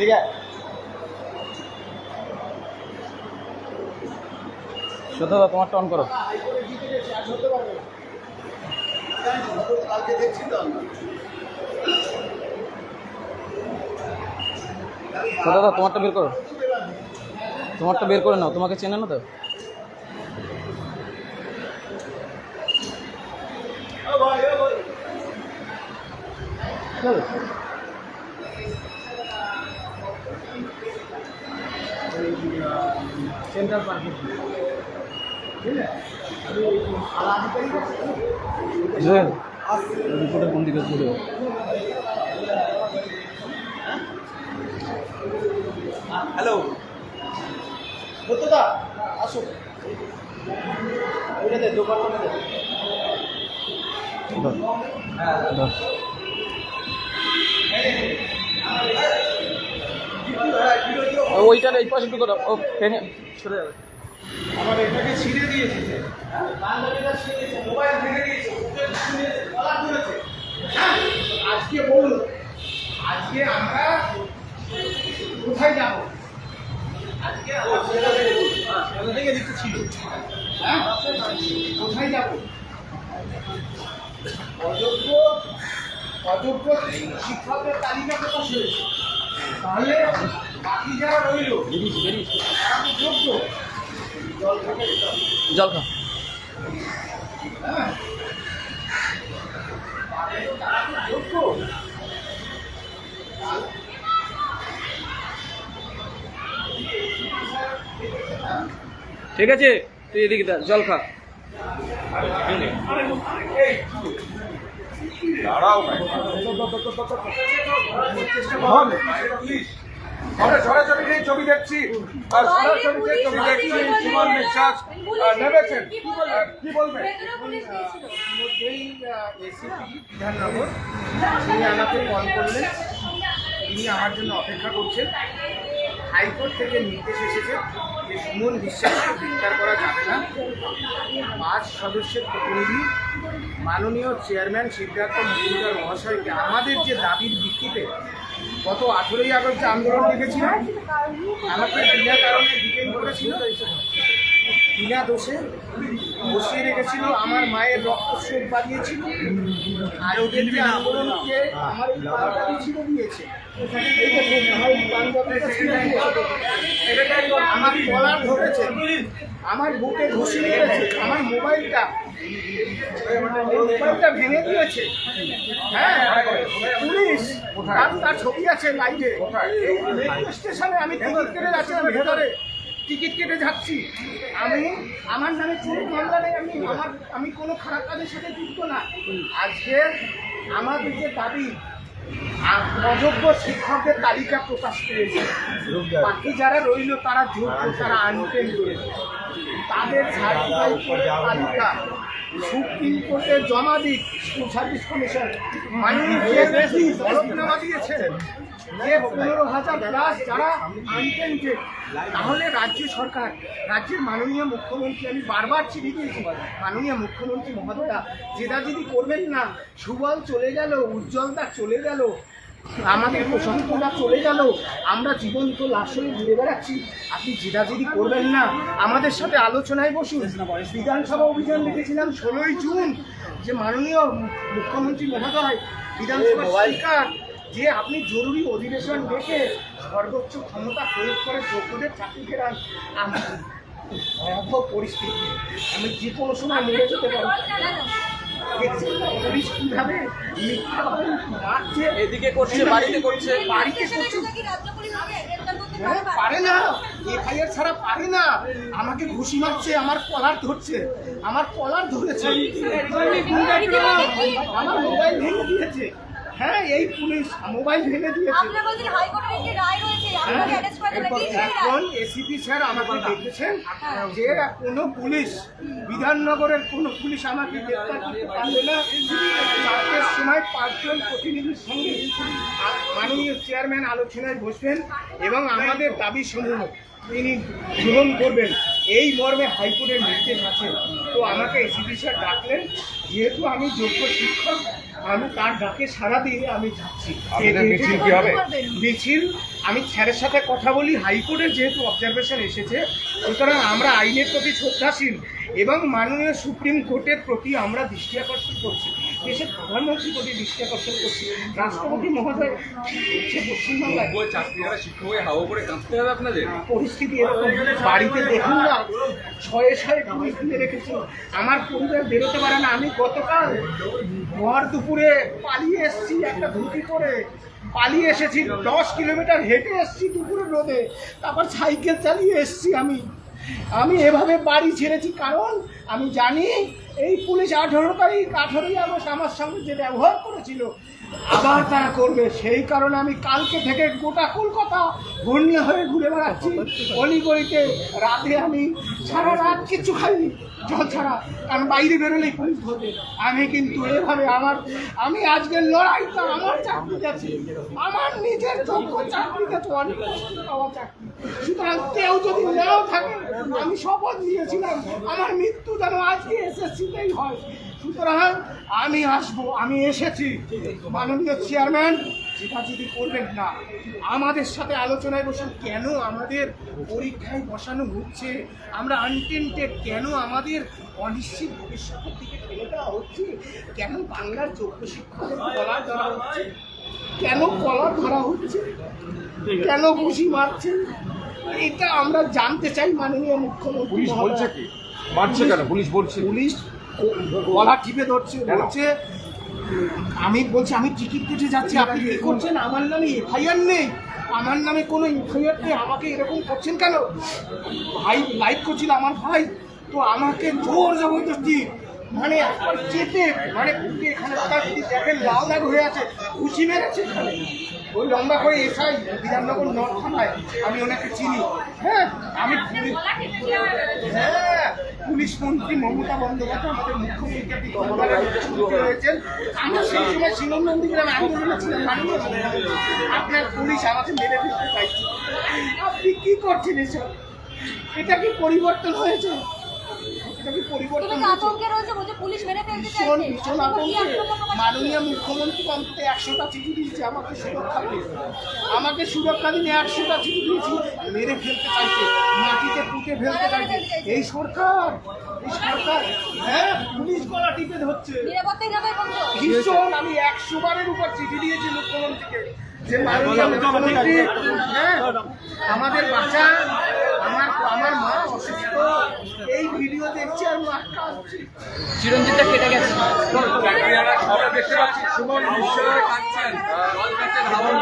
ঠিক আছে সত্য দা তোমারটা অন করো। কালকে দেখছি তো আমরা সত্য দা তোমারটা বের করো। তোমারটা বের করে নাও, তোমাকে চেনে না তো? ও ভাই ও ভাই সেন্ট্রাল পার্কে জুয়েল রিপোর্টার কোন দিকে ঘুরে? হ্যালো? সত্যদা আসো ওইটা দে দোকানটা দে দশ ওইটা এই পাশে একটু ও টেনে সরে যাবে। আমার এটাকে ছিঁড়ে দিয়েছে মোবাইল ভেঙে। হ্যাঁ, আজকে বলুন আজকে আমরা কোথায় যাব? আজকে ছেলে থেকে। হ্যাঁ, ছিল হ্যাঁ কোথায় যাব? অযোগ্য অযোগ্য শিক্ষকদের তালিকা প্রকাশ হয়েছে। তাহলে বাকি যারা রইল জল হ্যাঁ যোগ্য ঠিক আছে তুই এদিকে দা, জল খা আমরা সরাসরি সেই ছবি দেখছি। আর সরাসরি সেই ছবি দেখছি সুমন বিশ্বাস নেমেছেন। কি বলবেন বিধাননগর। তিনি আমাকে কল করলেন। তিনি আমার জন্য অপেক্ষা করছেন। হাইকোর্ট থেকে নির্দেশ এসেছে যে সুমন বিশ্বাসকে গ্রেপ্তার করা যাবে না। পাঁচ সদস্যের প্রতিনিধি মাননীয় চেয়ারম্যান সিদ্ধার্থ মজুমদার মহাশয়কে আমাদের যে দাবির ভিত্তিতে গত আঠেরোই আগস্ট আন্দোলন দেখেছিলাম আমাকে বিনা কারণে ডিটেন করেছিল। বিনা দোষে বসিয়ে রেখেছিল, আমার মায়ের রক্তস্রোত বাড়িয়েছিল, আর ওদের যে আন্দোলনকে আমার এই পাঞ্জাবি ছিঁড়ে দিয়েছে। আমার কলার ধরেছে, আমার বুকে ঘুষি মেরেছে, আমার মোবাইলটা মোবাইলটা ভেঙে দিয়েছে। হ্যাঁ পুলিশ, তার ছবি আছে রেলওয়ে স্টেশনে আমি টিকিট কেটে আমি ভেতরে। টিকিট কেটে যাচ্ছি। আমি আমার নামে কোনো মামলা নেই, আমি আমার, আমি কোনো খারাপ কাজের সাথে যুক্ত না। আজকে আমাদের যে দাবি অযোগ্য শিক্ষকদের তালিকা প্রকাশ পেয়েছে। বাকি যারা রইল, তারা যোগ্য, তারা আনটেন রয়েছে তাদের তালিকা সুপ্রিম কোর্টে জমা দিক। স্কুল সার্ভিস কমিশন মাননীয় দিয়েছেন যে পনেরো হাজার প্লাস যারা আনটেন্টেড তাহলে রাজ্য সরকার রাজ্যের মাননীয় মুখ্যমন্ত্রী আমি বারবার চিঠি দিয়েছি মাননীয় মুখ্যমন্ত্রী মহোদয়া জেদাজিদি করবেন না সুবল চলে গেল উজ্জ্বলদা চলে গেল আমাদের প্রশান্তরা চলে গেল আমরা জীবন্ত লাশ হয়ে ঘুরে বেড়াচ্ছি আপনি জেদাজেদি করবেন না আমাদের সাথে আলোচনায় বসুন বিধানসভা অভিযান দেখেছিলাম ষোলোই জুন যে মাননীয় মুখ্যমন্ত্রী মহোদয় বিধানসভা স্পিকার যে আপনি জরুরি অধিবেশন ডেকে সর্বোচ্চ ক্ষমতা প্রয়োগ করে যোগ্যদের চাকরি ফেরান আমি ভয়াবহ পরিস্থিতি আমি যে কোনো সময় মরে যেতে পারি দেখছেন না, পুলিশ কীভাবে মিথ্যাভাবে মারছে এদিকে করছে বাড়িতে করছে বাড়িতে করছে হ্যাঁ, পারে না এফআইআর ছাড়া পারে না আমাকে ঘুষি মারছে আমার কলার ধরছে আমার কলার ধরেছে আমার মোবাইল ভেঙে দিয়েছে হ্যাঁ এই পুলিশ মোবাইল ভেঙে দিয়েছে। এখন এসিপি স্যার আমাকে দেখেছেন যে কোনো পুলিশ বিধাননগরের কোনো পুলিশ আমাকে গ্রেপ্তার করতে পারবে না। চারটের সময় পাঁচজন প্রতিনিধির সঙ্গে মাননীয় চেয়ারম্যান আলোচনায় বসবেন এবং আমাদের দাবি সমূহ তিনি গ্রহণ করবেন। এই মর্মে হাইকোর্টের নির্দেশ আছে। তো আমাকে এসিপি স্যার ডাকলেন যেহেতু আমি যোগ্য শিক্ষক আমি তার ডাকে সারা দিয়ে আমি যাচ্ছি। আপনাদের মিছিল কি হবে? মিছিল আমি স্যারের সাথে কথা বলি হাইকোর্টের যেহেতু অবজারভেশন এসেছে সুতরাং আমরা আইনের প্রতি শ্রদ্ধাশীল। এবং মাননীয় সুপ্রিম কোর্টের প্রতি আমরা দৃষ্টি আকর্ষণ করছি। দেশের প্রধানমন্ত্রীর প্রতি দৃষ্টি আকর্ষণ করছি। রাষ্ট্রপতি মহোদয় পশ্চিমবাংলায় চাকরিরা শিক্ষক হয়ে হাওয়া করে কাঁদতে হবে আপনাদের? পরিস্থিতি এরকম। বাড়িতে দেখুন না ছয়ে ছয়ে পুলিশ তুলে রেখেছে। আমার পরিবার বেরোতে পারে না। আমি গতকাল ভর দুপুরে পালিয়ে এসেছি একটা ধুতি করে পালিয়ে এসেছি দশ কিলোমিটার হেঁটে এসেছি দুপুরে রোদে। তারপর সাইকেল চালিয়ে এসেছি আমি। আমি এভাবে বাড়ি ছেড়েছি, কারণ আমি জানি এই পুলিশ আঠারো তারিখ, আঠারোই আগস্ট আমার সঙ্গে যে ব্যবহার করেছিল, আবার তারা করবে। সেই কারণে আমি কালকে থেকে গোটা কলকাতা ঘূর্ণি হয়ে ঘুরে বেড়াচ্ছি। অলিগলিতে রাতে আমি সারা রাত কিচ্ছু খাইনি। জল ছাড়া কারণ বাইরে বেরোলেই পুলিশ ধরবে আমি কিন্তু এভাবে আমার আমি আজকের লড়াইটা আমার চাকরি গেছে। আমার নিজের যোগ্য চাকরি গেছে অনেক কষ্ট পাওয়া চাকরি। সুতরাং কেউ যদি নাও থাকে, আমি শপথ নিয়েছিলাম আমার মৃত্যু যেন আজকে এসএসসিতেই হয়। সুতরাং আমি আসব, আমি এসেছি। মাননীয় চেয়ারম্যান যদি করবেন না। আমাদের সাথে আলোচনায় বসুন কেন আমাদের পরীক্ষায় বসানো হচ্ছে? আমরা আনটেন্টেড কেন আমাদের অনিশ্চিত ভবিষ্যতের দিকে ঠেলে দেওয়া হচ্ছে? কেন বাংলার যোগ্য শিক্ষকদের কলা ধরা হচ্ছে? কেন কলা ধরা হচ্ছে? কেন ঘুষি মারছে এটা আমরা জানতে চাই মাননীয় মুখ্যমন্ত্রী পুলিশ বলছে কি? মারছে কেন? পুলিশ বলছে পুলিশ গলা টিপে ধরছে বলছে আমি বলছি আমি টিকিট কেটে যাচ্ছি আপনি কি করছেন? আমার নামে এফআইআর নেই। আমার নামে কোনো এফআইআর নেই। আমাকে এরকম করছেন কেন? ভাই লাইভ করছিল আমার ভাই। তো আমাকে জোর জবরদস্তি মানে একবার চেপে মানে বুকে এখানে দেখেন লাল দাগ হয়ে আছে খুশি মেরেছে এখানে। ওই লম্বা করে এসআই বিধাননগর নর্থ থানায় আমি ওনাকে চিনি। হ্যাঁ আমি হ্যাঁ, পুলিশ মন্ত্রী মমতা বন্দ্যোপাধ্যায় আমাদের মুখ্যমন্ত্রী হয়েছেন আমরা সেই সময় শিলং নন্দীগ্রামে আন্দোলনে ছিলাম আপনার পুলিশ আমাকে মেরে ফেলতে চাইছে। আপনি কি করছেন এসব? এটা কি পরিবর্তন হয়েছে? মাননীয় মুখ্যমন্ত্রী অন্তত একশোটা চিঠি দিয়েছে আমাকে সুরক্ষা দিয়েছে আমাকে সুরক্ষা দিনে একশোটা চিঠি দিয়েছি মেরে ফেলতে চাইছে। পুঁতে ফেলতে চাইছে? এই সরকার এই সরকার। হ্যাঁ পুলিশ গলা টিপে ধরছে। ভীষণ আমি একশো বারের উপর চিঠি দিয়েছি মুখ্যমন্ত্রীকে যে মুখ্যমন্ত্রী হ্যাঁ আমাদের বাচ্চা আমার আমার মা অসুস্থ। এই ভিডিও দেখছি আর মা কাঁদছি চিরঞ্জিতটা কেটে গেছে। চাকরিরা দেখতে পাচ্ছি সুমন নিশ্চয় কাঁদছেন। হাওয়া